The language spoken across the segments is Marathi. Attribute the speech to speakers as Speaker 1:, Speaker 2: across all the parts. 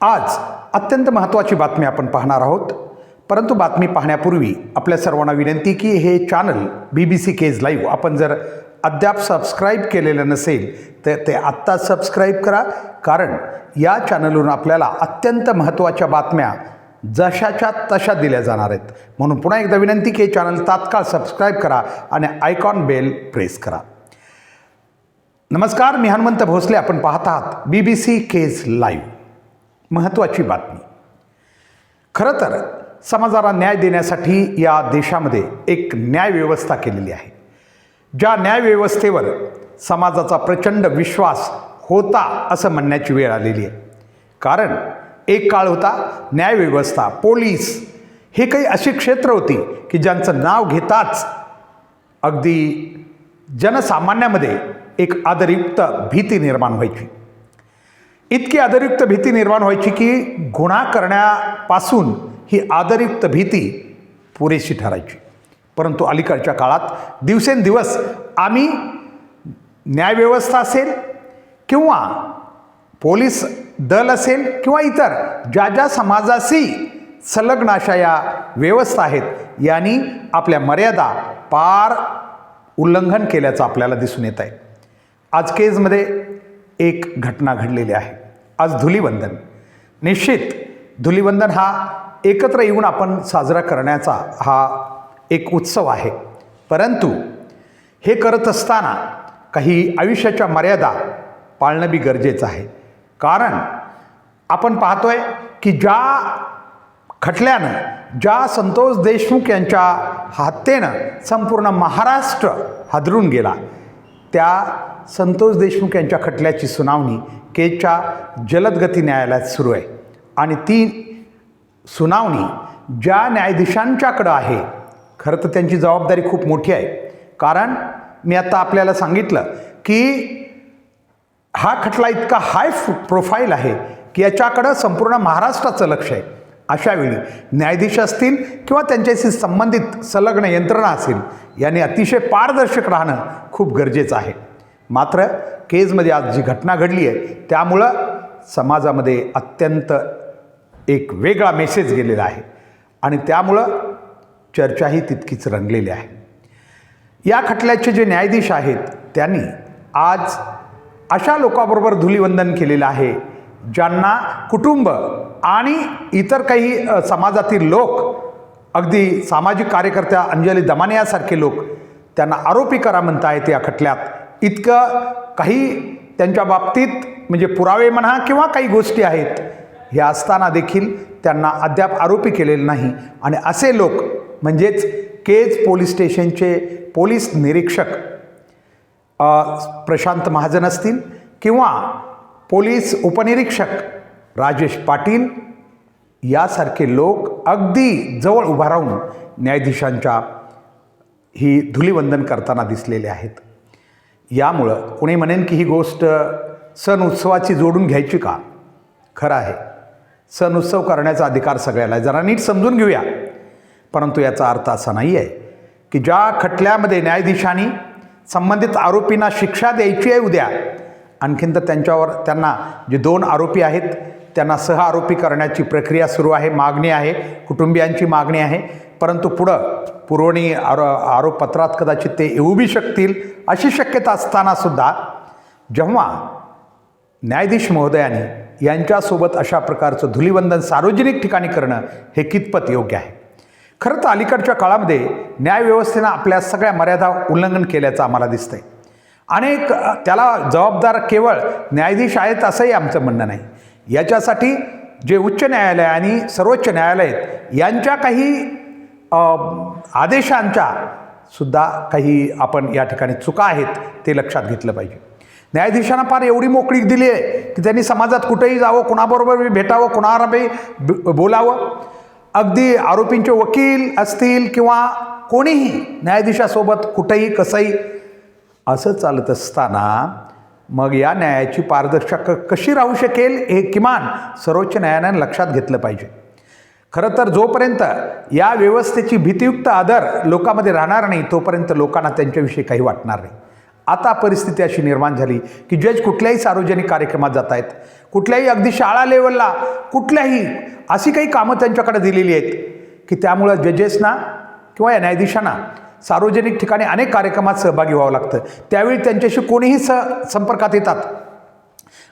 Speaker 1: आज अत्यंत महत्त्वाची बातमी आपण पाहणार आहोत. परंतु बातमी पाहण्यापूर्वी आपल्या सर्वांना विनंती की हे channel B B C Kej live आपण जर अद्याप सबस्क्राईब केलेलं नसेल तर ते आत्ता सबस्क्राईब करा. कारण या चॅनलवरून आपल्याला अत्यंत महत्त्वाच्या बातम्या जशाच्या तशा दिल्या जाणार आहेत. म्हणून पुन्हा एकदा विनंती की हे चॅनल तात्काळ सबस्क्राईब करा आणि आयकॉन बेल प्रेस करा. नमस्कार मी हनुमंत भोसले. आपण पाहत आहात B B C Kej live महत्त्वाची बातमी. खरं तर समाजाला न्याय देण्यासाठी या देशामध्ये एक न्यायव्यवस्था केलेली आहे. ज्या न्यायव्यवस्थेवर समाजाचा प्रचंड विश्वास होता असं म्हणण्याची वेळ आलेली आहे. कारण एक काळ होता न्यायव्यवस्था पोलीस हे काही अशी क्षेत्र होती की ज्यांचं नाव घेताच अगदी जनसामान्यामध्ये एक आदरयुक्त भीती निर्माण व्हायची. इतकी आदरयुक्त भीती निर्माण व्हायची की गुन्हा करण्यापासून ही आदरयुक्त भीती पुरेशी ठरायची. परंतु अलीकडच्या काळात दिवसेंदिवस आम्ही न्यायव्यवस्था असेल किंवा पोलीस दल असेल किंवा इतर ज्या ज्या समाजाशी संलग्न अशा या व्यवस्था आहेत यांनी आपल्या मर्यादा पार उल्लंघन केल्याचं आपल्याला दिसून येत आहे. आज केजमध्ये एक घटना घडलेली आहे. आज धुलीवंदन. निश्चित धुलीवंदन हा एकत्र येऊन आपण साजरा करण्याचा हा एक उत्सव आहे. परंतु हे करत असताना काही आयुष्याच्या मर्यादा पाळणं बी गरजेचं आहे. कारण आपण पाहतोय की ज्या खटल्यानं ज्या संतोष देशमुख यांच्या हत्येनं संपूर्ण महाराष्ट्र हादरून गेला त्या संतोष देशमुख यांच्या खटल्याची सुनावणी केजच्या जलदगती न्यायालयात सुरू आहे. आणि ती सुनावणी ज्या न्यायाधीशांच्याकडं आहे खरं तर त्यांची जबाबदारी खूप मोठी आहे. कारण मी आता आपल्याला सांगितलं की हा खटला इतका हाय प्रोफाईल आहे की याच्याकडं संपूर्ण महाराष्ट्राचं लक्ष आहे. अशावेळी न्यायाधीश असतील किंवा त्यांच्याशी संबंधित संलग्न यंत्रणा असेल याने अतिशय पारदर्शक राहणं खूप गरजेचं आहे. मात्र केजमध्ये आज जी घटना घडली आहे त्यामुळं समाजामध्ये अत्यंत एक वेगळा मेसेज गेलेला आहे. आणि त्यामुळं चर्चाही तितकीच रंगलेली आहे. या खटल्याचे जे न्यायाधीश आहेत त्यांनी आज अशा लोकांबरोबर धुलिवंदन केलेलं आहे ज्यांना कुटुंब आणि इतर काही समाजातील लोक अगदी सामाजिक कार्यकर्त्या अंजली दमानियासारखे लोक त्यांना आरोपी करा म्हणतायत या खटल्यात. इतकं काही त्यांच्या बाबतीत म्हणजे पुरावे म्हणा किंवा काही गोष्टी आहेत हे असताना देखील त्यांना अद्याप आरोपी केलेले नाही. आणि असे लोक म्हणजेच केज पोलीस स्टेशनचे पोलीस निरीक्षक प्रशांत महाजन असतील किंवा पोलीस उपनिरीक्षक राजेश पाटील यासारखे लोक अगदी जवळ उभा राहून न्यायाधीशांच्या ही धुलिवंदन करताना दिसलेले आहेत. यामुळं कुणी म्हणेन की ही गोष्ट सण उत्सवाची जोडून घ्यायची का? खरं आहे. सण उत्सव करण्याचा अधिकार सगळ्याला आहे. जरा नीट समजून घेऊया. परंतु याचा अर्थ असा नाही आहे की ज्या खटल्यामध्ये न्यायाधीशांनी संबंधित आरोपींना शिक्षा द्यायची आहे उद्या आणखीन तर त्यांच्यावर त्यांना जे दोन आरोपी आहेत त्यांना सह आरोपी करण्याची प्रक्रिया सुरू आहे मागणी आहे कुटुंबियांची मागणी आहे. परंतु पुढं पुरवणी आरो आरोपपत्रात कदाचित ते येऊ बी शकतील अशी शक्यता असतानासुद्धा जेव्हा न्यायाधीश महोदयाने यांच्यासोबत अशा प्रकारचं धुलिवंदन सार्वजनिक ठिकाणी करणं हे कितपत योग्य आहे? खरं तर अलीकडच्या काळामध्ये न्यायव्यवस्थेनं आपल्या सगळ्या मर्यादा उल्लंघन केल्याचं आम्हाला दिसतंय. अनेक त्याला जबाबदार केवळ न्यायाधीश आहेत असंही आमचं म्हणणं नाही. याच्यासाठी जे उच्च न्यायालय आणि सर्वोच्च न्यायालय आहेत यांच्या काही आदेशांच्या सुद्धा काही आपण या ठिकाणी चुका आहेत ते लक्षात घेतलं पाहिजे. न्यायाधीशांना फार एवढी मोकळीक दिली आहे की त्यांनी समाजात कुठेही जावं कुणाबरोबर बी भेटावं कुणाला बी बोलावं. अगदी आरोपींचे वकील असतील किंवा कोणीही न्यायाधीशासोबत कुठेही कसंही असं चालत असताना मग या न्यायाची पारदर्शक कशी राहू शकेल हे किमान सर्वोच्च न्यायालयानं लक्षात घेतलं पाहिजे. खरं तर जोपर्यंत या व्यवस्थेची भीतियुक्त आदर लोकांमध्ये राहणार नाही तोपर्यंत लोकांना त्यांच्याविषयी काही वाटणार नाही. आता परिस्थिती अशी निर्माण झाली की जज कुठल्याही सार्वजनिक कार्यक्रमात जात आहेत कुठल्याही अगदी शाळा लेवलला कुठल्याही अशी काही कामं त्यांच्याकडे दिलेली आहेत की त्यामुळं जजेसना किंवा या न्यायाधीशांना सार्वजनिक ठिकाणी अनेक कार्यक्रमात सहभागी व्हावं लागतं. त्यावेळी त्यांच्याशी कोणीही स संपर्कात येतात.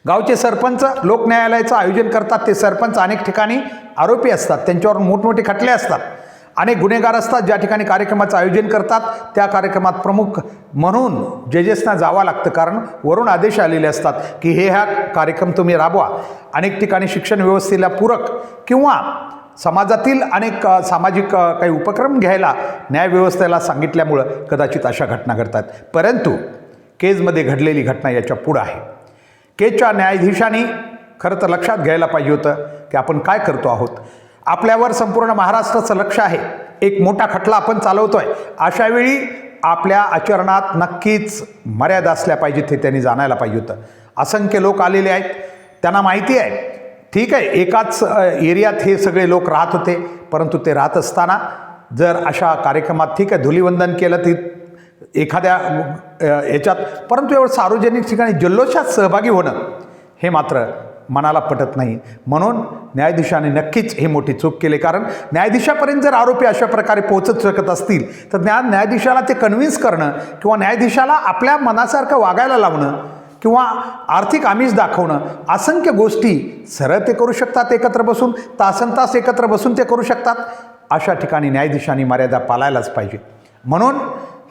Speaker 1: गावचे सरपंच लोक न्यायालयाचं आयोजन करतात. ते सरपंच अनेक ठिकाणी आरोपी असतात. त्यांच्यावर मोठमोठे खटले असतात. अनेक गुन्हेगार असतात. ज्या ठिकाणी कार्यक्रमाचं आयोजन करतात त्या कार्यक्रमात प्रमुख म्हणून जजेसना जावं लागतं. कारण वरून आदेश आलेले असतात की हे ह्या कार्यक्रम तुम्ही राबवा. अनेक ठिकाणी शिक्षण व्यवस्थेला पूरक किंवा समाजातील अनेक सामाजिक काही उपक्रम घ्यायला न्यायव्यवस्थेला सांगितल्यामुळं कदाचित अशा घटना घडतात. परंतु केजमध्ये घडलेली घटना याच्या पुढं आहे. केच्या न्यायाधीशांनी खरं तर लक्षात घ्यायला पाहिजे होतं की आपण काय करतो आहोत. आपल्यावर संपूर्ण महाराष्ट्राचं लक्ष आहे. एक मोठा खटला आपण चालवतो आहे अशावेळी आपल्या आचरणात नक्कीच मर्यादा असल्या पाहिजेत हे त्यांनी जाणायला पाहिजे होतं. असंख्य लोक आलेले आहेत. त्यांना माहिती आहे. ठीक आहे एकाच एरियात हे सगळे लोक राहत होते परंतु ते राहत असताना जर अशा कार्यक्रमात ठीक आहे धुलीवंदन केलं ती एखाद्या याच्यात परंतु एवढं सार्वजनिक ठिकाणी जल्लोषात सहभागी होणं हे मात्र मनाला पटत नाही. म्हणून न्यायाधीशाने नक्कीच हे मोठी चूक केली कारण न्यायाधीशापर्यंत जर आरोपी अशा प्रकारे पोहोचत शकत असतील तर ज्ञान न्यायाधीशाला ते कन्व्हिन्स करणं किंवा न्यायाधीशाला आपल्या मनासारखं वागायला लावणं किंवा आर्थिक आमिष दाखवणं असंख्य गोष्टी सरळ ते करू शकतात एकत्र बसून तासन तास एकत्र बसून ते करू शकतात अशा ठिकाणी न्यायाधीशांनी मर्यादा पाळायलाच पाहिजे. म्हणून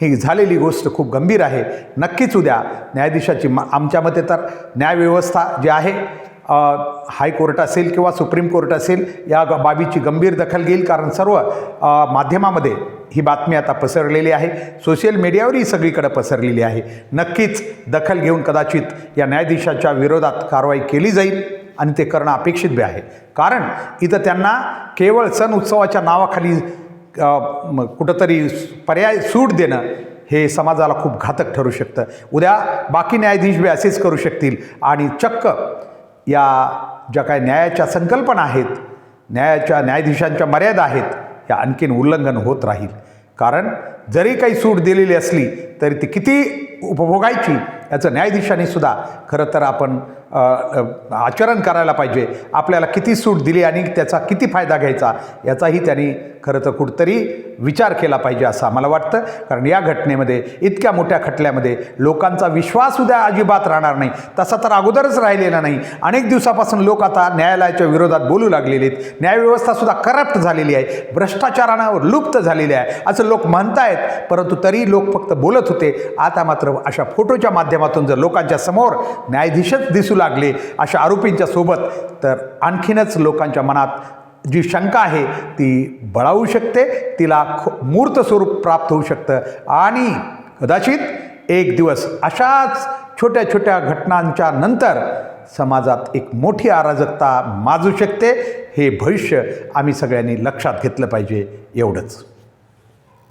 Speaker 1: ही झालेली गोष्ट खूप गंभीर आहे. नक्कीच उद्या न्यायाधीशाची म आमच्या मते तर न्यायव्यवस्था जी आहे हायकोर्ट असेल किंवा सुप्रीम कोर्ट असेल या ग- बाबीची गंभीर दखल घेईल. कारण सर्व माध्यमामध्ये ही बातमी आता पसरलेली आहे. सोशल मीडियावरही सगळीकडे पसरलेली आहे. नक्कीच दखल घेऊन कदाचित या न्यायाधीशाच्या विरोधात कारवाई केली जाईल आणि ते करणं अपेक्षित बी आहे. कारण इथं त्यांना केवळ सण उत्सवाच्या नावाखाली कुठंतरी पर्याय सूट देणं हे समाजाला खूप घातक ठरू शकतं. उद्या बाकी न्यायाधीश बी असेच करू शकतील. आणि चक्क या ज्या काय न्यायाच्या संकल्पना आहेत न्यायाच्या न्यायाधीशांच्या मर्यादा आहेत या आणखीन उल्लंघन होत राहील. कारण जरी काही सूट दिलेली असली तरी ती किती उपभोगायची याचं न्यायाधीशांनी सुद्धा खरं तर आपण आचरण करायला पाहिजे. आपल्याला किती सूट दिली आणि त्याचा किती फायदा घ्यायचा याचाही त्यांनी खरं तर कुठंतरी विचार केला पाहिजे असं आम्हाला वाटतं. कारण या घटनेमध्ये इतक्या मोठ्या खटल्यामध्ये लोकांचा विश्वास उद्या अजिबात राहणार नाही. तसा तर अगोदरच राहिलेला नाही. अनेक दिवसापासून लोक आता न्यायालयाच्या विरोधात बोलू लागलेले आहेत. न्यायव्यवस्थासुद्धा करप्ट झालेली आहे. भ्रष्टाचारावर लुप्त झालेली आहे. असं लोक म्हणतायत परंतु तरी लोक फक्त बोलत होते. आता मात्र अशा फोटोच्या माध्यमातून जर लोकांच्या समोर न्यायाधीशच दिसू लागले अशा आरोपींच्या सोबत. तर आणखीनच लोकांच्या मनात जी शंका आहे ती बळावू शकते तिला खो मूर्त स्वरूप प्राप्त होऊ शकतं. आणि कदाचित एक दिवस अशाच छोट्या छोट्या घटनांच्या नंतर समाजात एक मोठी अराजकता माजू शकते. हे भविष्य आम्ही सगळ्यांनी लक्षात घेतलं पाहिजे एवढंच.